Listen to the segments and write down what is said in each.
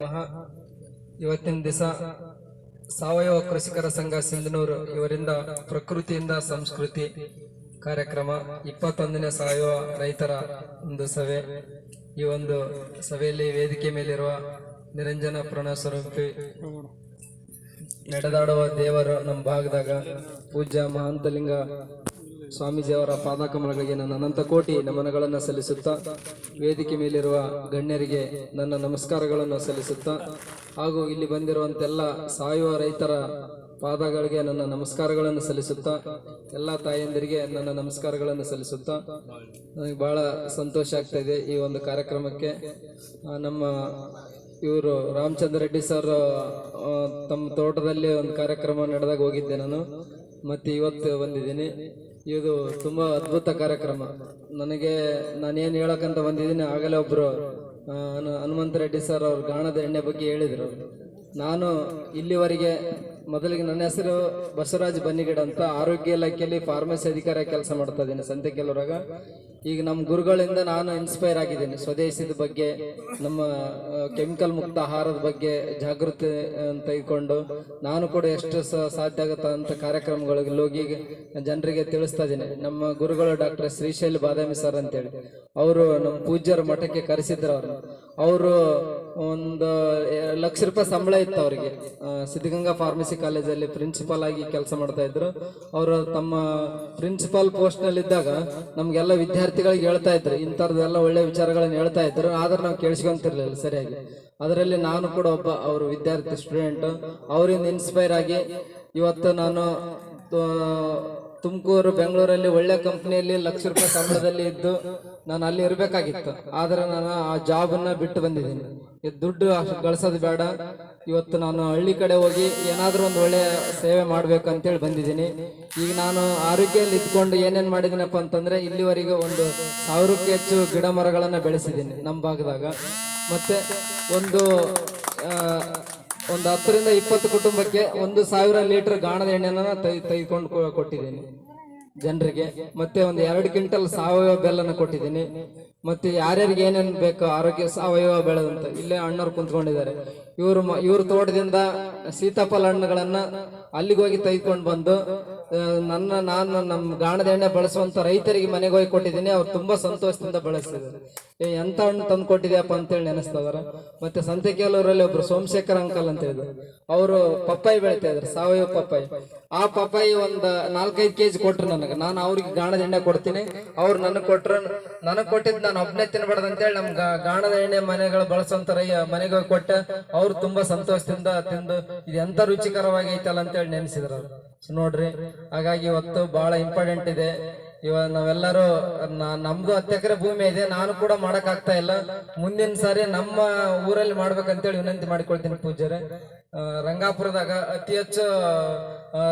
ಮಹಾ ಇವತ್ತಿನ ದಿವಸ ಸಾವಯವ ಕೃಷಿಕರ ಸಂಘ ಸಿಂಧನೂರು ಇವರಿಂದ ಪ್ರಕೃತಿಯಿಂದ ಸಂಸ್ಕೃತಿ ಕಾರ್ಯಕ್ರಮ ಇಪ್ಪತ್ತೊಂದನೇ ಸಾವಯವ ರೈತರ ಒಂದು ಸಭೆ. ಈ ಒಂದು ಸಭೆಯಲ್ಲಿ ವೇದಿಕೆ ಮೇಲಿರುವ ನಿರಂಜನ ಪ್ರಣ ಸ್ವರೂಪಿ ನಡೆದಾಡುವ ದೇವರು ನಮ್ಮ ಭಾಗದಾಗ ಪೂಜ್ಯ ಮಹಾಂತಲಿಂಗ ಸ್ವಾಮೀಜಿಯವರ ಪಾದಕಮಲಗಳಿಗೆ ನನ್ನ ಅನಂತ ಕೋಟಿ ನಮನಗಳನ್ನು ಸಲ್ಲಿಸುತ್ತಾ, ವೇದಿಕೆ ಮೇಲಿರುವ ಗಣ್ಯರಿಗೆ ನನ್ನ ನಮಸ್ಕಾರಗಳನ್ನು ಸಲ್ಲಿಸುತ್ತಾ, ಹಾಗೂ ಇಲ್ಲಿ ಬಂದಿರುವಂತೆಲ್ಲ ಸಾಯುವ ರೈತರ ಪಾದಗಳಿಗೆ ನನ್ನ ನಮಸ್ಕಾರಗಳನ್ನು ಸಲ್ಲಿಸುತ್ತಾ, ಎಲ್ಲ ತಾಯಂದಿರಿಗೆ ನನ್ನ ನಮಸ್ಕಾರಗಳನ್ನು ಸಲ್ಲಿಸುತ್ತಾ, ನನಗೆ ಬಹಳ ಸಂತೋಷ ಆಗ್ತಾ ಇದೆ ಈ ಒಂದು ಕಾರ್ಯಕ್ರಮಕ್ಕೆ. ನಮ್ಮ ಇವರು ರಾಮಚಂದ್ರ ರೆಡ್ಡಿ ಸರ್ ತಮ್ಮ ತೋಟದಲ್ಲಿ ಒಂದು ಕಾರ್ಯಕ್ರಮ ನಡೆದಾಗ ಹೋಗಿದ್ದೆ ನಾನು. ಮತ್ತೆ ಇವತ್ತು ಬಂದಿದ್ದೀನಿ. ಇದು ತುಂಬಾ ಅದ್ಭುತ ಕಾರ್ಯಕ್ರಮ. ನನಗೆ ನಾನೇನು ಹೇಳಕ್ಕಂತ ಬಂದಿದ್ದೀನಿ, ಆಗಲೇ ಒಬ್ರು ಹನುಮಂತ ರೆಡ್ಡಿ ಸರ್ ಅವ್ರ ಗಾಣದ ಎಣ್ಣೆ ಬಗ್ಗೆ ಹೇಳಿದ್ರು. ನಾನು ಇಲ್ಲಿವರೆಗೆ ಮೊದಲಿಗೆ ನನ್ನ ಹೆಸರು ಬಸವರಾಜ್ ಬನ್ನಿಗಿಡ ಅಂತ ಆರೋಗ್ಯ ಇಲಾಖೆಯಲ್ಲಿ ಫಾರ್ಮಸಿ ಅಧಿಕಾರಿ ಕೆಲಸ ಮಾಡ್ತಾ ಇದ್ದೀನಿ ಸಂತೆ ಕೆಲವರಾಗ. ಈಗ ನಮ್ಮ ಗುರುಗಳಿಂದ ನಾನು ಇನ್ಸ್ಪೈರ್ ಆಗಿದ್ದೀನಿ. ಸ್ವದೇಶದ ಬಗ್ಗೆ, ನಮ್ಮ ಕೆಮಿಕಲ್ ಮುಕ್ತ ಆಹಾರದ ಬಗ್ಗೆ ಜಾಗೃತಿ ತೆಗೆದುಕೊಂಡು ನಾನು ಕೂಡ ಎಷ್ಟು ಸಾಧ್ಯ ಆಗುತ್ತ ಅಂತ ಕಾರ್ಯಕ್ರಮಗಳಿಗೆ ಹೋಗಿ ಜನರಿಗೆ ತಿಳಿಸ್ತಾ ಇದ್ದೀನಿ. ನಮ್ಮ ಗುರುಗಳು ಡಾಕ್ಟರ್ ಶ್ರೀಶೈಲ್ ಬಾದಾಮಿ ಸರ್ ಅಂತೇಳಿ, ಅವರು ನಮ್ಮ ಪೂಜ್ಯರ ಮಠಕ್ಕೆ ಕರೆಸಿದ್ರು ಅವರು ಅವರು ಒಂದು ಲಕ್ಷ ರೂಪಾಯಿ ಸಂಬಳ ಇತ್ತು ಅವರಿಗೆ ಸಿದ್ಧಗಂಗಾ ಫಾರ್ಮಸಿ ಕಾಲೇಜಲ್ಲಿ ಪ್ರಿನ್ಸಿಪಾಲ್ ಆಗಿ ಕೆಲಸ ಮಾಡ್ತಾ ಇದ್ರು. ಅವರು ತಮ್ಮ ಪ್ರಿನ್ಸಿಪಾಲ್ ಪೋಸ್ಟ್ನಲ್ಲಿ ಇದ್ದಾಗ ನಮ್ಗೆಲ್ಲ ವಿದ್ಯಾರ್ಥಿಗಳಿಗೆ ಹೇಳ್ತಾ ಇದ್ರು. ಇಂಥದ್ದೆಲ್ಲ ಒಳ್ಳೆ ವಿಚಾರಗಳನ್ನ ಹೇಳ್ತಾ ಇದ್ರು. ಆದ್ರೆ ನಾವು ಕೇಳಿಸ್ಕೊಂತಿರ್ಲಿಲ್ಲ ಸರಿಯಾಗಿ. ಅದರಲ್ಲಿ ನಾನು ಕೂಡ ಒಬ್ಬ ಅವ್ರ ವಿದ್ಯಾರ್ಥಿ ಸ್ಟೂಡೆಂಟ್ ಅವರಿಂದ ಇನ್ಸ್ಪೈರ್ ಆಗಿ ಇವತ್ತು ನಾನು ತುಮಕೂರು, ಬೆಂಗಳೂರಲ್ಲಿ ಒಳ್ಳೆ ಕಂಪ್ನಿಯಲ್ಲಿ ಲಕ್ಷ ರೂಪಾಯಿ ಸಂಬಳದಲ್ಲಿ ಇದ್ದು ನಾನು ಅಲ್ಲಿ ಇರಬೇಕಾಗಿತ್ತು. ಆದರೆ ನಾನು ಆ ಜಾಬನ್ನ ಬಿಟ್ಟು ಬಂದಿದ್ದೀನಿ. ದುಡ್ಡು ಗಳಿಸೋದು ಬೇಡ. ಇವತ್ತು ನಾನು ಹಳ್ಳಿ ಕಡೆ ಹೋಗಿ ಏನಾದರೂ ಒಂದು ಒಳ್ಳೆಯ ಸೇವೆ ಮಾಡಬೇಕು ಅಂತೇಳಿ ಬಂದಿದ್ದೀನಿ. ಈಗ ನಾನು ಆರೋಗ್ಯದಲ್ಲಿ ಇದ್ಕೊಂಡು ಏನೇನು ಮಾಡಿದ್ದೀನಪ್ಪ ಅಂತಂದರೆ ಇಲ್ಲಿವರೆಗೆ ಒಂದು ಸಾವಿರಕ್ಕೂ ಹೆಚ್ಚು ಗಿಡ ಮರಗಳನ್ನು ಬೆಳೆಸಿದ್ದೀನಿ ನಮ್ಮ ಭಾಗದಾಗ. ಮತ್ತು ಒಂದು ಒಂದು ಹತ್ತರಿಂದ ಇಪ್ಪತ್ತು ಕುಟುಂಬಕ್ಕೆ ಒಂದು ಸಾವಿರ ಲೀಟರ್ ಗಾಣದ ಎಣ್ಣೆನ ತೆಗೆದುಕೊಂಡು ಕೊಟ್ಟಿದ್ದೀನಿ. ಜನರಿಗೆ, ಮತ್ತೆ ಒಂದು ಎರಡು ಕ್ವಿಂಟಲ್ ಸಾವಯವ ಬೆಲ್ಲನ ಕೊಟ್ಟಿದ್ದೀನಿ. ಮತ್ತೆ ಯಾರ್ಯಾರಿಗೆ ಏನೇನು ಬೇಕು ಆರೋಗ್ಯ ಸಾವಯವ ಬೆಳೆದಂತ, ಇಲ್ಲೇ ಅಣ್ಣವ್ರು ಕುಂತ್ಕೊಂಡಿದ್ದಾರೆ. ಇವರು ಇವ್ರ ತೋಟದಿಂದ ಸೀತಾಫಲ ಹಣ್ಣುಗಳನ್ನ ಅಲ್ಲಿಗೆ ಹೋಗಿ ತೆಗೆದುಕೊಂಡು ಬಂದು ನನ್ನ, ನಾನು ನಮ್ಮ ಗಾಣದ ಎಣ್ಣೆ ಬಳಸುವಂತ ರೈತರಿಗೆ ಮನೆಗೆ ಹೋಗಿ ಕೊಟ್ಟಿದ್ದೀನಿ. ಅವ್ರು ತುಂಬಾ ಸಂತೋಷದಿಂದ ಬಳಸಿದ್ದಾರೆ. ಏ, ಎಂತ ಹಣ್ಣು ತಂದು ಕೊಟ್ಟಿದ್ಯಪ್ಪ ಅಂತೇಳಿ ನೆನೆಸ್ತದಾರ ಮತ್ತೆ ಕೆಲವರಲ್ಲಿ ಒಬ್ರು ಸೋಮಶೇಖರ್ ಅಂಕಲ್ ಅಂತ ಹೇಳಿದ್ರು ಅವರು ಪಪ್ಪಾಯಿ ಬೆಳಿತಾ ಇದ್ರು, ಸಾವಯವ ಪಪ್ಪಾಯಿ. ಆ ಪಪ್ಪಾಯಿ ಒಂದು ನಾಲ್ಕೈದು ಕೆಜಿ ಕೊಟ್ರು ನನಗೆ. ನಾನು ಅವ್ರಿಗೆ ಗಾಣದ ಎಣ್ಣೆ ಕೊಡ್ತೀನಿ. ಅವ್ರು ನನಗೆ ಕೊಟ್ರು, ನನಗೆ ಕೊಟ್ಟಿದ್ದು ನಾನು ಒಬ್ಬನೇ ತಿನ್ಬಾರ್ದು ಅಂತೇಳಿ ಹೇಳಿ ಗಾ- ಗಾಣದ ಎಣ್ಣೆ ಮನೆಗಳು ಬಳಸುವಂತ ರೈ ಮನೆಗೆ ಹೋಗಿ ಕೊಟ್ಟ. ಅವ್ರು ತುಂಬಾ ಸಂತೋಷದಿಂದ ತಿಂದು, ಇದು ಎಂತ ರುಚಿಕರವಾಗಿ ಐತಲ್ಲ ಅಂತೇಳಿ ನೆನೆಸಿದ್ರು ನೋಡ್ರಿ, ಹಾಗಾಗಿ ಇವತ್ತು ಬಹಳ ಇಂಪಾರ್ಟೆಂಟ್ ಇದೆ. ಇವಾಗ ನಾವೆಲ್ಲರೂ, ನ- ನಮ್ದು ಹತ್ತು ಎಕರೆ ಭೂಮಿ ಇದೆ, ನಾನು ಕೂಡ ಮಾಡಕ್ ಆಗ್ತಾ ಇಲ್ಲ. ಮುಂದಿನ ಸಾರಿ ನಮ್ಮ ಊರಲ್ಲಿ ಮಾಡ್ಬೇಕಂತೇಳಿ ವಿನಂತಿ ಮಾಡಿಕೊಳ್ತೀನಿ ಪೂಜ್ಯರೇ. ರಂಗಾಪುರದಾಗ ಅತಿ ಹೆಚ್ಚು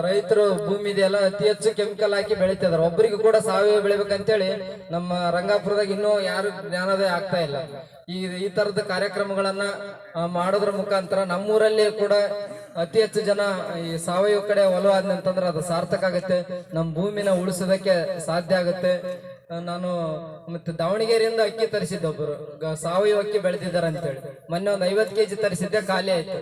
ರೈತರು ಭೂಮಿ ಇದೆಯಲ್ಲ, ಅತಿ ಹೆಚ್ಚು ಕೆಮಿಕಲ್ ಹಾಕಿ ಬೆಳಿತಿದಾರೆ. ಒಬ್ಬರಿಗೂ ಕೂಡ ಸಾವಯವ ಬೆಳಿಬೇಕಂತೇಳಿ ನಮ್ಮ ರಂಗಾಪುರದಾಗ ಇನ್ನೂ ಯಾರು ಜ್ಞಾನದೇ ಆಗ್ತಾ ಇಲ್ಲ. ಈ ಈ ತರದ ಕಾರ್ಯಕ್ರಮಗಳನ್ನ ಮಾಡೋದ್ರ ಮುಖಾಂತರ ನಮ್ಮೂರಲ್ಲಿ ಕೂಡ ಅತಿ ಹೆಚ್ಚು ಜನ ಈ ಸಾವಯವ ಕಡೆ ಒಲವು ಅಂತಂದ್ರೆ ಅದು ಸಾರ್ಥಕ ಆಗುತ್ತೆ. ನಮ್ಮ ಭೂಮಿನ ಉಳಿಸೋದಕ್ಕೆ ಸಾಧ್ಯ ಆಗುತ್ತೆ. ನಾನು ಮತ್ತೆ ದಾವಣಗೆರೆಯಿಂದ ಅಕ್ಕಿ ತರಿಸಿದ್ದೆ ಒಬ್ಬರು ಸಾವಯವ ಅಕ್ಕಿ ಬೆಳೆದಿದ್ದಾರೆ ಅಂತೇಳಿ ಮೊನ್ನೆ ಒಂದು ಐವತ್ತು ಕೆಜಿ ತರಿಸಿದ್ದೆ, ಖಾಲಿ ಆಯ್ತು.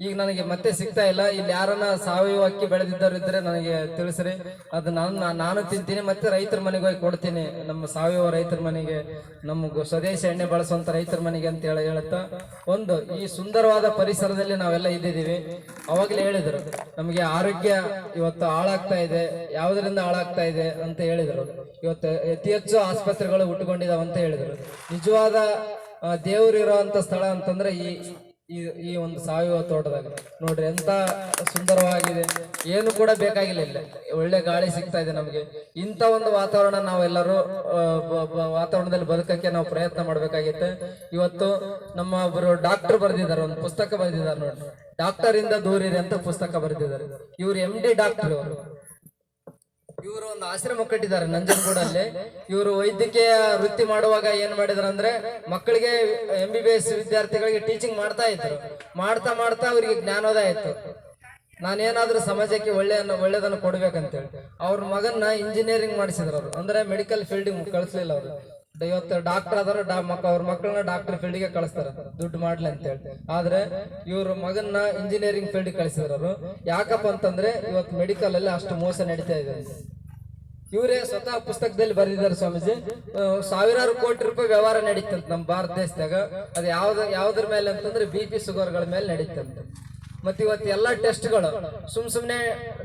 ಈಗ ನನಗೆ ಮತ್ತೆ ಸಿಗ್ತಾ ಇಲ್ಲ. ಇಲ್ಲಿ ಯಾರನ್ನ ಸಾವಯವ ಅಕ್ಕಿ ಬೆಳೆದಿದ್ದವ್ರು ಇದ್ರೆ ನನಗೆ ತಿಳಿಸ್ರಿ. ಅದು ನಾನು ನಾನು ತಿಂತೀನಿ ಮತ್ತೆ ರೈತರ ಮನೆಗೆ ಹೋಗಿ ಕೊಡ್ತೀನಿ. ನಮ್ಮ ಸಾವಯವ ರೈತರ ಮನೆಗೆ ನಮ್ಮ ಸ್ವದೇಶಿ ಎಣ್ಣೆ ಬಳಸುವಂತ ರೈತರ ಮನೆಗೆ ಅಂತ ಹೇಳಿ ಹೇಳುತ್ತಾ ಒಂದು ಈ ಸುಂದರವಾದ ಪರಿಸರದಲ್ಲಿ ನಾವೆಲ್ಲ ಇದ್ದಿದ್ದೀವಿ. ಅವಾಗಲೇ ಹೇಳಿದರು ನಮಗೆ ಆರೋಗ್ಯ ಇವತ್ತು ಹಾಳಾಗ್ತಾ ಇದೆ ಯಾವುದರಿಂದ ಹಾಳಾಗ್ತಾ ಇದೆ ಅಂತ ಹೇಳಿದರು. ಇವತ್ತು ಅತಿ ಹೆಚ್ಚು ಆಸ್ಪತ್ರೆಗಳು ಹುಟ್ಟುಕೊಂಡಿದಾವಂತ ಹೇಳಿದರು. ನಿಜವಾದ ಆ, ದೇವ್ರು ಇರುವಂತ ಸ್ಥಳ ಅಂತಂದ್ರೆ ಈ ಈ ಈ ಒಂದು ಸಾವಯವ ತೋಟದಾಗ ನೋಡ್ರಿ ಎಂತ ಸುಂದರವಾಗಿದೆ. ಏನು ಕೂಡ ಬೇಕಾಗಿಲ್ಲ ಇಲ್ಲ. ಒಳ್ಳೆ ಗಾಳಿ ಸಿಗ್ತಾ ಇದೆ ನಮಗೆ. ಇಂಥ ಒಂದು ವಾತಾವರಣ ನಾವೆಲ್ಲರೂ ವಾತಾವರಣದಲ್ಲಿ ಬದುಕಕ್ಕೆ ನಾವು ಪ್ರಯತ್ನ ಮಾಡ್ಬೇಕಾಗಿತ್ತೆ. ಇವತ್ತು ನಮ್ಮ ಒಬ್ಬರು ಡಾಕ್ಟರ್ ಬರೆದಿದ್ದಾರೆ, ಒಂದು ಪುಸ್ತಕ ಬರೆದಿದ್ದಾರೆ ನೋಡ್ರಿ. ಡಾಕ್ಟರ್ ಇಂದ ದೂರಿರಿ ಅಂತ ಪುಸ್ತಕ ಬರೆದಿದ್ದಾರೆ. ಇವ್ರು ಎಂ ಡಿ ಡಾಕ್ಟರ್ ಇವರು. ಇವರು ಒಂದು ಆಶ್ರಮ ಕಟ್ಟಿದ್ದಾರೆ ನಂಜನಗೂಡಲ್ಲಿ. ಇವರು ವೈದ್ಯಕೀಯ ವೃತ್ತಿ ಮಾಡುವಾಗ ಏನ್ ಮಾಡಿದ್ರು ಅಂದ್ರೆ ಮಕ್ಕಳಿಗೆ ಎಂ ಬಿ ಬಿ ಎಸ್ ವಿದ್ಯಾರ್ಥಿಗಳಿಗೆ ಟೀಚಿಂಗ್ ಮಾಡ್ತಾ ಇದ್ರು. ಮಾಡ್ತಾ ಮಾಡ್ತಾ ಅವರಿಗೆ ಜ್ಞಾನೋದಯ ಇತ್ತು ನಾನೇನಾದ್ರೂ ಸಮಾಜಕ್ಕೆ ಒಳ್ಳೆಯ ಒಳ್ಳೇದನ್ನು ಕೊಡ್ಬೇಕಂತೇಳಿ. ಅವ್ರ ಮಗನ್ನ ಇಂಜಿನಿಯರಿಂಗ್ ಮಾಡಿಸಿದ್ರು ಅವರು. ಅಂದ್ರೆ ಮೆಡಿಕಲ್ ಫೀಲ್ಡಿಗೆ ಕಳಿಸ್ಲಿಲ್ಲ ಅವರು. ಇವತ್ತು ಡಾಕ್ಟರ್ ಆದ್ರೆ ಮಕ್ಕ ಅವ್ರ ಮಕ್ಕಳನ್ನ ಡಾಕ್ಟರ್ ಫೀಲ್ಡ್ಗೆ ಕಳಿಸ್ತಾರ. ದುಡ್ಡು ಮಾಡ್ಲಿ ಅಂತ ಹೇಳಿ. ಆದ್ರೆ ಇವ್ರ ಮಗನ್ನ ಇಂಜಿನಿಯರಿಂಗ್ ಫೀಲ್ಡ್ ಕಳಿಸಿದ್ರು ಯಾಕಪ್ಪ ಅಂತಂದ್ರೆ ಇವತ್ತು ಮೆಡಿಕಲ್ ಅಲ್ಲಿ ಅಷ್ಟು ಮೋಸ ನಡೀತಾ ಇದೆ. ಇವರೇ ಸ್ವತಃ ಪುಸ್ತಕದಲ್ಲಿ ಬರೆದಿದ್ದಾರೆ ಸ್ವಾಮೀಜಿ. ಸಾವಿರಾರು ಕೋಟಿ ರೂಪಾಯಿ ವ್ಯವಹಾರ ನಡೀತಂತ ನಮ್ಮ ಭಾರತ ದೇಶದಾಗ. ಅದು ಯಾವ್ದು ಯಾವ್ದ್ರ ಮೇಲೆ ಅಂತಂದ್ರೆ ಬಿ ಪಿ ಶುಗರ್ಗಳ ಮೇಲೆ ನಡೀತಂತ. ಮತ್ತೆ ಇವತ್ತು ಎಲ್ಲಾ ಟೆಸ್ಟ್ಗಳು, ಸುಮ್ ಸುಮ್ನೆ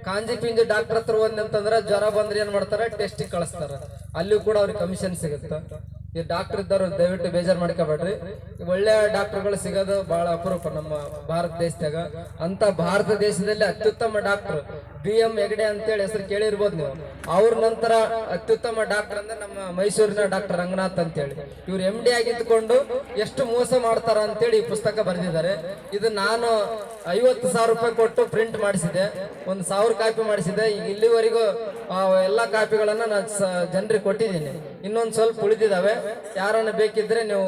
ಕಾಂಜಿ ಪಿಂಜಿ ಡಾಕ್ಟರ್ ಹತ್ರ ಅಂತಂದ್ರೆ ಜ್ವರ ಬಂದ್ರೆ ಏನ್ ಮಾಡ್ತಾರ? ಟೆಸ್ಟ್ ಕಳಿಸ್ತಾರ. ಅಲ್ಲಿಯೂ ಕೂಡ ಅವ್ರಿಗೆ ಕಮಿಷನ್ ಸಿಗುತ್ತೆ. ಈ ಡಾಕ್ಟರ್ ಇದ್ದವ್ರು ದಯವಿಟ್ಟು ಬೇಜಾರ್ ಮಾಡ್ಕೋಬೇಡ್ರಿ. ಒಳ್ಳೆ ಡಾಕ್ಟರ್ಗಳು ಸಿಗೋದು ಬಹಳ ಅಪರೂಪ ನಮ್ಮ ಭಾರತ ದೇಶದಾಗ. ಅಂತ ಭಾರತ ದೇಶದಲ್ಲಿ ಅತ್ಯುತ್ತಮ ಡಾಕ್ಟರ್ ಬಿ ಎಂ ಹೆಗಡೆ ಅಂತೇಳಿ ಹೆಸರು ಕೇಳಿರ್ಬೋದು ನೀವು. ಅವ್ರ ನಂತರ ಅತ್ಯುತ್ತಮ ಡಾಕ್ಟರ್ ಅಂದ್ರೆ ನಮ್ಮ ಮೈಸೂರಿನ ಡಾಕ್ಟರ್ ರಂಗನಾಥ್ ಅಂತೇಳಿ. ಇವ್ರು ಎಂ ಡಿ ಆಗಿದ್ದುಕೊಂಡು ಎಷ್ಟು ಮೋಸ ಮಾಡ್ತಾರ ಅಂತೇಳಿ ಈ ಪುಸ್ತಕ ಬರೆದಿದ್ದಾರೆ. ಇದು ನಾನು ಐವತ್ತು ಸಾವಿರ ರೂಪಾಯಿ ಕೊಟ್ಟು ಪ್ರಿಂಟ್ ಮಾಡಿಸಿದೆ. ಒಂದು ಸಾವಿರ ಕಾಪಿ ಮಾಡಿಸಿದೆ. ಈಗ ಇಲ್ಲಿವರೆಗೂ ಎಲ್ಲ ಕಾಪಿಗಳನ್ನು ನಾನು ಜನರಿಗೆ ಕೊಟ್ಟಿದ್ದೀನಿ. ಇನ್ನೊಂದು ಸ್ವಲ್ಪ ಉಳಿದಿದ್ದಾವೆ ಯಾರನ್ನ ಬೇಕಿದ್ರೆ ನೀವು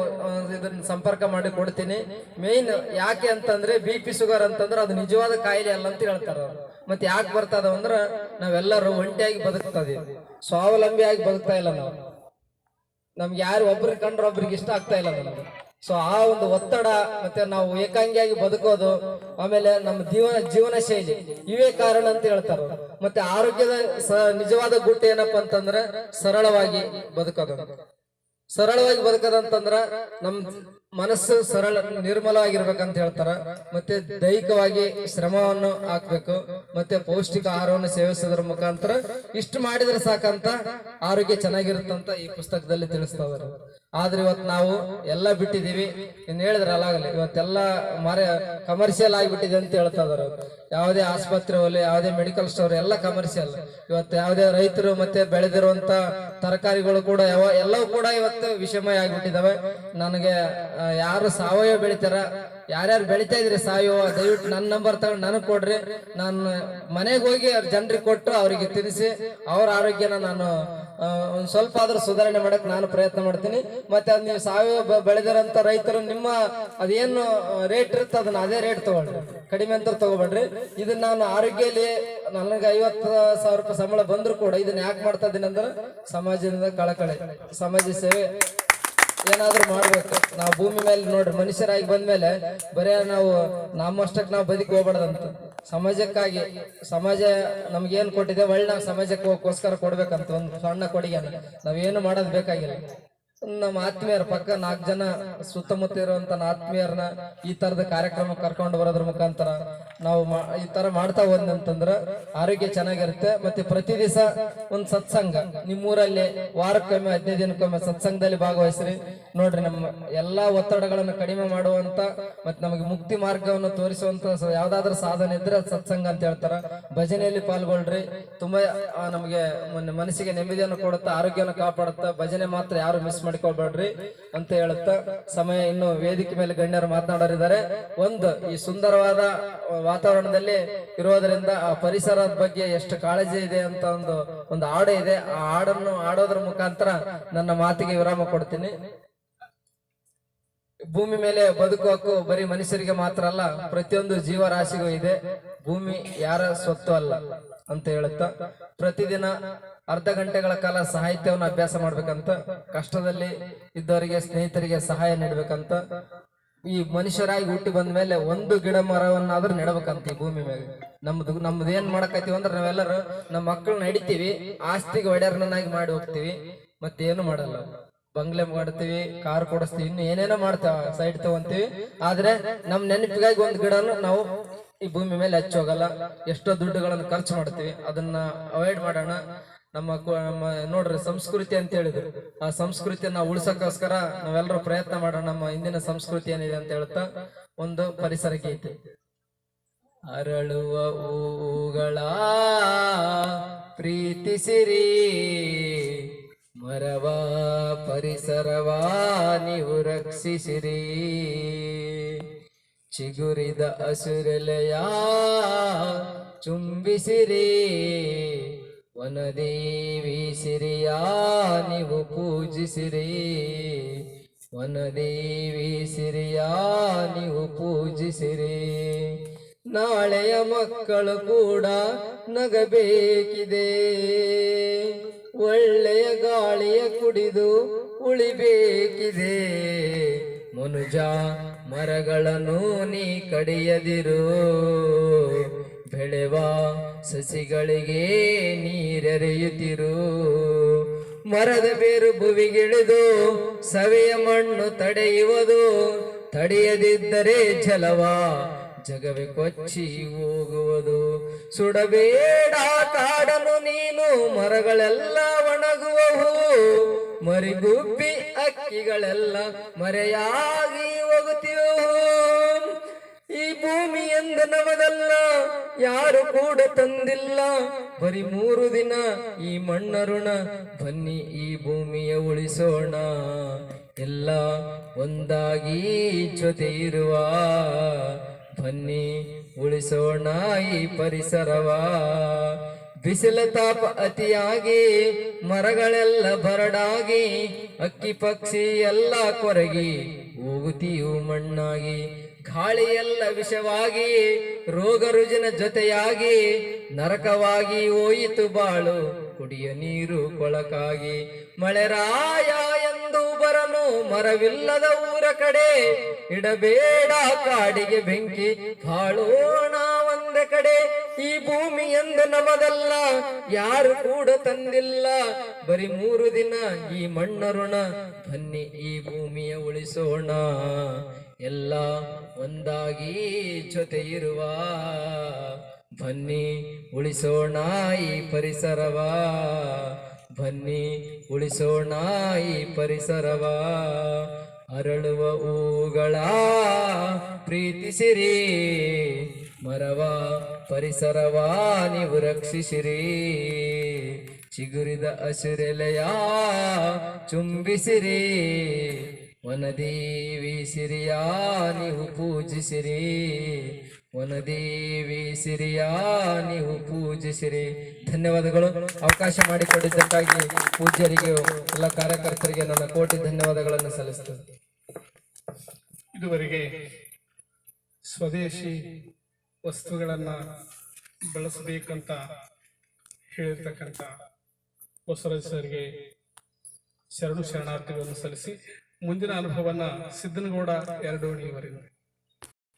ಇದನ್ನ ಸಂಪರ್ಕ ಮಾಡಿ ಕೊಡ್ತೀನಿ. ಮೇನ್ ಯಾಕೆ ಅಂತಂದ್ರೆ ಬಿ ಪಿ ಶುಗರ್ ಅಂತಂದ್ರೆ ಅದು ನಿಜವಾದ ಕಾಯಿಲೆ ಅಲ್ಲ ಅಂತ ಹೇಳ್ತಾರ ಮತ್ತೆ ಯಾಕೆ ಬರ್ತದ ಅಂದ್ರೆ, ನಾವೆಲ್ಲರೂ ಒಂಟಿಯಾಗಿ ಬದುಕ್ತಾ ಸ್ವಾವಲಂಬಿಯಾಗಿ ಬದುಕ್ತಾ ಇಲ್ಲ ನಾವು. ನಮ್ಗೆ ಯಾರು ಒಬ್ರಿಗೆ ಕಂಡ್ರೆ ಒಬ್ರಿಗೆ ಇಷ್ಟ ಆಗ್ತಾ ಇಲ್ಲ ನಮ್ಗೆ. ಸೊ ಆ ಒಂದು ಒತ್ತಡ ಮತ್ತೆ ನಾವು ಏಕಾಂಗಿಯಾಗಿ ಬದುಕೋದು, ಆಮೇಲೆ ನಮ್ಮ ಜೀವನ ಜೀವನ ಶೈಲಿ, ಇವೇ ಕಾರಣ ಅಂತ ಹೇಳ್ತಾರ. ಮತ್ತೆ ಆರೋಗ್ಯದ ನಿಜವಾದ ಗುಟ್ಟು ಏನಪ್ಪಾ ಅಂತಂದ್ರೆ ಸರಳವಾಗಿ ಬದುಕೋದು. ಸರಳವಾಗಿ ಬದುಕದಂತಂದ್ರ ನಮ್ ಮನಸ್ಸು ಸರಳ ನಿರ್ಮಲ ನಿರ್ಮಲವಾಗಿರ್ಬೇಕಂತ ಹೇಳ್ತಾರ. ಮತ್ತೆ ದೈಹಿಕವಾಗಿ ಶ್ರಮವನ್ನು ಹಾಕ್ಬೇಕು. ಮತ್ತೆ ಪೌಷ್ಟಿಕ ಆಹಾರವನ್ನು ಸೇವಿಸೋದ್ರ ಮುಖಾಂತರ ಇಷ್ಟು ಮಾಡಿದ್ರೆ ಸಾಕಂತ ಆರೋಗ್ಯ ಚೆನ್ನಾಗಿರುತ್ತಂತ ಈ ಪುಸ್ತಕದಲ್ಲಿ ತಿಳಿಸ್ತಾವರು. ಆದ್ರೆ ಇವತ್ತು ನಾವು ಎಲ್ಲ ಬಿಟ್ಟಿದೀವಿ ಇನ್ ಹೇಳಿದ್ರೆ ಆಗಲಿ ಇವತ್ತೆಲ್ಲ ಮರ ಕಮರ್ಷಿಯಲ್ ಆಗಿಬಿಟ್ಟಿದೆ ಅಂತ ಹೇಳ್ತಾ ಇದಾರೆ. ಯಾವುದೇ ಆಸ್ಪತ್ರೆ ಹೋಗ್ಲಿ ಯಾವುದೇ ಮೆಡಿಕಲ್ ಸ್ಟೋರ್ ಎಲ್ಲ ಕಮರ್ಷಿಯಲ್ ಇವತ್ತು ಯಾವುದೇ ರೈತರು ಮತ್ತೆ ಬೆಳೆದಿರುವಂತ ತರಕಾರಿಗಳು ಕೂಡ ಯಾವ, ಎಲ್ಲವೂ ಕೂಡ ಇವತ್ತು ವಿಷಮಯ ಆಗಿಬಿಟ್ಟಿದಾವೆ. ನನಗೆ ಯಾರು ಸಾವಯವ ಬೆಳಿತಾರ, ಯಾರ್ಯಾರು ಬೆಳಿತಾ ಇದ್ರಿ ಸಾವಯವ, ದಯವಿಟ್ಟು ನನ್ನ ನಂಬರ್ ತಗೊಂಡು ನನಗೆ ಕೊಡ್ರಿ. ನಾನು ಮನೆಗೆ ಹೋಗಿ ಅವ್ರ ಜನರಿಗೆ ಕೊಟ್ಟು ಅವರಿಗೆ ತಿನ್ನಿಸಿ, ಅವ್ರ ಆರೋಗ್ಯನ ನಾನು ಒಂದು ಸ್ವಲ್ಪ ಆದ್ರೂ ಸುಧಾರಣೆ ಮಾಡಕ್ ನಾನು ಪ್ರಯತ್ನ ಮಾಡ್ತೀನಿ. ಮತ್ತೆ ಅದು ನೀವು ಸಾವಯವ ಬೆಳೆದಿರೋಂತ ರೈತರು ನಿಮ್ಮ ಅದೇನು ರೇಟ್ ಇರುತ್ತೆ ಅದನ್ನ ಅದೇ ರೇಟ್ ತಗೊಳ್ರಿ. ಕಡಿಮೆ ಅಂತ ತಗೋಬೇಡ್ರಿ. ಇದನ್ನ ನಾನು ಆರೋಗ್ಯದಲ್ಲಿ ನನಗೆ ಐವತ್ತು ಸಾವಿರ ರೂಪಾಯಿ ಸಂಬಳ ಬಂದ್ರು ಕೂಡ ಇದನ್ನ ಯಾಕೆ ಮಾಡ್ತಾ ಇದ್ದೀನಿ ಅಂದ್ರೆ, ಸಮಾಜದಿಂದ ಕಳಕಳೆ. ಸಮಾಜ ಸೇವೆ ಏನಾದ್ರೂ ಮಾಡ್ಬೇಕು. ನಾವು ಭೂಮಿ ಮೇಲೆ ನೋಡ್ರಿ, ಮನುಷ್ಯರಾಗಿ ಬಂದ್ಮೇಲೆ ಬರೇ ನಾವು ನಮ್ಮಷ್ಟಕ್ಕೆ ನಾವು ಬದುಕಿ ಹೋಗ್ಬಾರ್ದಂತ. ಸಮಾಜಕ್ಕಾಗಿ, ಸಮಾಜ ನಮ್ಗೇನ್ ಕೊಟ್ಟಿದೆ, ಒಳ್ಳೆ ನಾವು ಸಮಾಜಕ್ಕೋಸ್ಕರ ಕೊಡ್ಬೇಕಂತ ಒಂದು ಸಣ್ಣ ಕೊಡುಗೆ ನಾವೇನು ಮಾಡೋದು ಬೇಕಾಗಿಲ್ಲ. ನಮ್ಮ ಆತ್ಮೀಯರ ಪಕ್ಕ ನಾಲ್ಕು ಜನ ಸುತ್ತಮುತ್ತ ಇರುವಂತ ಆತ್ಮೀಯರನ್ನ ಈ ತರದ ಕಾರ್ಯಕ್ರಮ ಕರ್ಕೊಂಡು ಬರೋದ್ರ ಮುಖಾಂತರ ನಾವು ಈ ತರ ಮಾಡ್ತಾ ಹೋದ್ನಂತಂದ್ರ ಆರೋಗ್ಯ ಚೆನ್ನಾಗಿರುತ್ತೆ. ಮತ್ತೆ ಪ್ರತಿ ದಿವಸ ಒಂದ್ ಸತ್ಸಂಗ. ನಿಮ್ಮೂರಲ್ಲಿ ವಾರಕ್ಕೊಮ್ಮೆ ಹದಿನೈದು ದಿನಕ್ಕೊಮ್ಮೆ ಸತ್ಸಂಗದಲ್ಲಿ ಭಾಗವಹಿಸ್ರಿ. ನೋಡ್ರಿ ನಮ್ಮ ಎಲ್ಲಾ ಒತ್ತಡಗಳನ್ನು ಕಡಿಮೆ ಮಾಡುವಂತ ಮತ್ತೆ ನಮಗೆ ಮುಕ್ತಿ ಮಾರ್ಗವನ್ನು ತೋರಿಸುವಂತ ಯಾವ್ದಾದ್ರು ಸಾಧನೆ ಇದ್ರೆ ಸತ್ಸಂಗ ಅಂತ ಹೇಳ್ತಾರ. ಭಜನೆಯಲ್ಲಿ ಪಾಲ್ಗೊಳ್ರಿ. ತುಂಬಾ ನಮಗೆ ಮನಸ್ಸಿಗೆ ನೆಮ್ಮದಿಯನ್ನು ಕೊಡುತ್ತಾ, ಆರೋಗ್ಯವನ್ನು ಕಾಪಾಡುತ್ತಾ ಭಜನೆ ಮಾತ್ರ ಯಾರು ಮಿಸ್ ಮಾಡ್ಕೊಳ್ಬೇಡ್ರಿ ಅಂತ ಹೇಳುತ್ತಾ ಸಮಯ ಇನ್ನು ವೇದಿಕೆ ಮೇಲೆ ಗಣ್ಯರು ಮಾತನಾಡೋರಿದ್ದಾರೆ. ಒಂದು, ಈ ಸುಂದರವಾದ ವಾತಾವರಣದಲ್ಲಿ ಇರೋದ್ರಿಂದ ಆ ಪರಿಸರದ ಬಗ್ಗೆ ಎಷ್ಟು ಕಾಳಜಿ ಇದೆ ಅಂತ ಒಂದು ಒಂದು ಹಾಡು ಇದೆ. ಆ ಹಾಡನ್ನು ಹಾಡೋದ್ರ ಮುಖಾಂತರ ನನ್ನ ಮಾತಿಗೆ ವಿರಾಮ ಕೊಡ್ತೀನಿ. ಭೂಮಿ ಮೇಲೆ ಬದುಕೋಕು ಬರೀ ಮನುಷ್ಯರಿಗೆ ಮಾತ್ರ ಅಲ್ಲ, ಪ್ರತಿಯೊಂದು ಜೀವರಾಶಿಗೂ ಇದೆ. ಭೂಮಿ ಯಾರ ಸ್ವತ್ತು ಅಲ್ಲ ಅಂತ ಹೇಳುತ್ತಾ, ಪ್ರತಿದಿನ ಅರ್ಧ ಗಂಟೆಗಳ ಕಾಲ ಸಾಹಿತ್ಯವನ್ನು ಅಭ್ಯಾಸ ಮಾಡ್ಬೇಕಂತ, ಕಷ್ಟದಲ್ಲಿ ಇದ್ದವರಿಗೆ, ಸ್ನೇಹಿತರಿಗೆ ಸಹಾಯ ನೀಡ್ಬೇಕಂತ, ಈ ಮನುಷ್ಯರಾಗಿ ಹುಟ್ಟಿ ಬಂದ ಮೇಲೆ ಒಂದು ಗಿಡ ಮರವನ್ನಾದ್ರೂ ನೆಡಬೇಕಂತ ಈ ಭೂಮಿ ಮೇಲೆ. ನಮ್ದು ನಮ್ದು ಏನ್ ಮಾಡಕತ್ತೀವಿ ಅಂದ್ರೆ ನಾವೆಲ್ಲರೂ ನಮ್ಮ ಮಕ್ಕಳನ್ನ ಹಿಡಿತೀವಿ, ಆಸ್ತಿಗೆ ಒಡೆಯರ್ನಾಗಿ ಮಾಡಿ ಹೋಗ್ತೀವಿ, ಮತ್ತೇನು ಮಾಡಲ್ಲ. ಬಂಗ್ಲೆ ಮಾಡ್ತೀವಿ, ಕಾರ್ ಕೊಡಿಸ್ತೀವಿ, ಇನ್ನು ಏನೇನೋ ಮಾಡ್ತೇವ ಸೈಡ್ ತಗೊಂತೀವಿ. ಆದ್ರೆ ನಮ್ ನೆನಪಿಗಾಗಿ ಒಂದ್ ಗಿಡನು ನಾವು ಈ ಭೂಮಿ ಮೇಲೆ ಹಚ್ಚೋಗಲ್ಲ ಎಷ್ಟೋ ದುಡ್ಡುಗಳನ್ನ ಖರ್ಚು ಮಾಡ್ತೀವಿ. ಅದನ್ನ ಅವಾಯ್ಡ್ ಮಾಡೋಣ. ನಮ್ಮ ನಮ್ಮ ನೋಡ್ರಿ ಸಂಸ್ಕೃತಿ ಅಂತ ಹೇಳಿದ್ರು. ಆ ಸಂಸ್ಕೃತಿಯನ್ನ ಉಳ್ಸಕ್ಕೋಸ್ಕರ ನಾವೆಲ್ಲರೂ ಪ್ರಯತ್ನ ಮಾಡೋಣ. ನಮ್ಮ ಹಿಂದಿನ ಸಂಸ್ಕೃತಿ ಏನಿದೆ ಅಂತ ಹೇಳ್ತಾ ಒಂದು ಪರಿಸರ ಗೀತೆ. ಅರಳುವ ಹೂಗಳ ಪ್ರೀತಿಸಿರಿ ಮರವ ಪರಿಸರವ ನೀವು ರಕ್ಷಿಸಿರಿ ಚಿಗುರಿದ ಹಸುರೆಲೆಯ ಚುಂಬಿಸಿರಿ. ವನದೇವಿ ಸಿರಿಯ ನೀವು ಪೂಜಿಸಿರಿ. ವನದೇವಿ ಸಿರಿಯ ನೀವು ಪೂಜಿಸಿರಿ. ನಾಳೆಯ ಮಕ್ಕಳು ಕೂಡ ನಗಬೇಕಿದೆ. ಒಳ್ಳೆಯ ಗಾಳಿಯ ಕುಡಿದು ಉಳಿಬೇಕಿದೆ. ಮನುಜ ಮರಗಳನ್ನು ನೀ ಕಡಿಯದಿರು. ಬೆಳೆವ ಸಸಿಗಳಿಗೆ ನೀರೆರೆಯುತ್ತಿರು. ಮರದ ಬೇರು ಭುವಿಗಿಳಿದು ಸವೆಯ ಮಣ್ಣು ತಡೆಯುವುದು. ತಡೆಯದಿದ್ದರೆ ಜಲವ ಜಗವೇ ಕೊಚ್ಚಿ ಹೋಗುವುದು. ಸುಡಬೇಡ ಕಾಡನು ನೀನು, ಮರಗಳೆಲ್ಲ ಒಣಗುವವು. ಮರಿಗುಬ್ಬಿ ಅಕ್ಕಿಗಳೆಲ್ಲ ಮರೆಯಾಗಿ ಹೋಗುತ್ತಿವೆ ಈ ಭೂಮಿ ಎಂದ ನಮದಲ್ಲ, ಯಾರು ಕೂಡ ತಂದಿಲ್ಲ. ಬರೀ ಮೂರು ದಿನ ಈ ಮಣ್ಣರುಣ, ಬನ್ನಿ ಈ ಭೂಮಿಯ ಉಳಿಸೋಣ. ಎಲ್ಲ ಒಂದಾಗಿ ಜೊತೆ ಇರುವ ಬನ್ನಿ ಉಳಿಸೋಣ ಈ ಪರಿಸರವ. ಬಿಸಿಲ ತಾಪ ಅತಿಯಾಗಿ, ಮರಗಳೆಲ್ಲ ಬರಡಾಗಿ, ಅಕ್ಕಿ ಪಕ್ಷಿ ಎಲ್ಲ ಕೊರಗಿ ಹೋಗುತ್ತೀಯು ಮಣ್ಣಾಗಿ, ಗಾಳಿಯೆಲ್ಲ ವಿಷವಾಗಿ ರೋಗ ರುಜಿನ ಜೊತೆಯಾಗಿ, ನರಕವಾಗಿ ಹೋಯಿತು ಬಾಳು, ಕುಡಿಯ ನೀರು ಕೊಳಕಾಗಿ. ಮಳೆರಾಯ ಮರವಿಲ್ಲದ ಊರ ಕಡೆ ಇಡಬೇಡ ಕಾಡಿಗೆ ಬೆಂಕಿ. ಕಾಳೋಣ ಒಂದ ಕಡೆ, ಈ ಭೂಮಿ ಎಂದು ನಮದಲ್ಲ, ಯಾರು ಕೂಡ ತಂದಿಲ್ಲ. ಬರೀ ಮೂರು ದಿನ ಈ ಮಣ್ಣರುಣ, ಬನ್ನಿ ಈ ಭೂಮಿಯ ಉಳಿಸೋಣ. ಎಲ್ಲ ಒಂದಾಗಿ ಜೊತೆ ಇರುವ ಬನ್ನಿ ಉಳಿಸೋಣ ಈ ಪರಿಸರವ. ಬನ್ನಿ ಉಳಿಸೋಣ ಈ ಪರಿಸರವ. ಅರಳುವ ಹೂಗಳ ಪ್ರೀತಿಸಿರಿ. ಮರವ ಪರಿಸರವ ನೀವು ರಕ್ಷಿಸಿರಿ. ಚಿಗುರಿದ ಹಸಿರೆಲೆಯ ಚುಂಬಿಸಿರಿ. ವನದೇವಿ ಸಿರಿಯ ನೀವು ಪೂಜಿಸಿರಿ. ವನದೇವಿ ಸಿರಿಯಾ, ನೀವು ಪೂಜಿಸಿರಿ. ಧನ್ಯವಾದಗಳು. ಅವಕಾಶ ಮಾಡಿಕೊಟ್ಟಿದ್ದಕ್ಕಾಗಿ ಪೂಜ್ಯರಿಗೆ, ಎಲ್ಲ ಕಾರ್ಯಕರ್ತರಿಗೆ ನನ್ನ ಕೋಟಿ ಧನ್ಯವಾದಗಳನ್ನು ಸಲ್ಲಿಸ್ತೇನೆ. ಇದುವರೆಗೆ ಸ್ವದೇಶಿ ವಸ್ತುಗಳನ್ನು ಬಳಸಬೇಕಂತ ಹೇಳಿರ್ತಕ್ಕಂಥ ಬಸವರಾಜ ಸರ್ಗೆ ಶರಣು ಶರಣಾರ್ಥಿಗಳನ್ನು ಸಲ್ಲಿಸಿ, ಮುಂದಿನ ಅನುಭವನ ಸಿದ್ದನಗೌಡ ಎರಡೋಣಿಯವರಿಂದ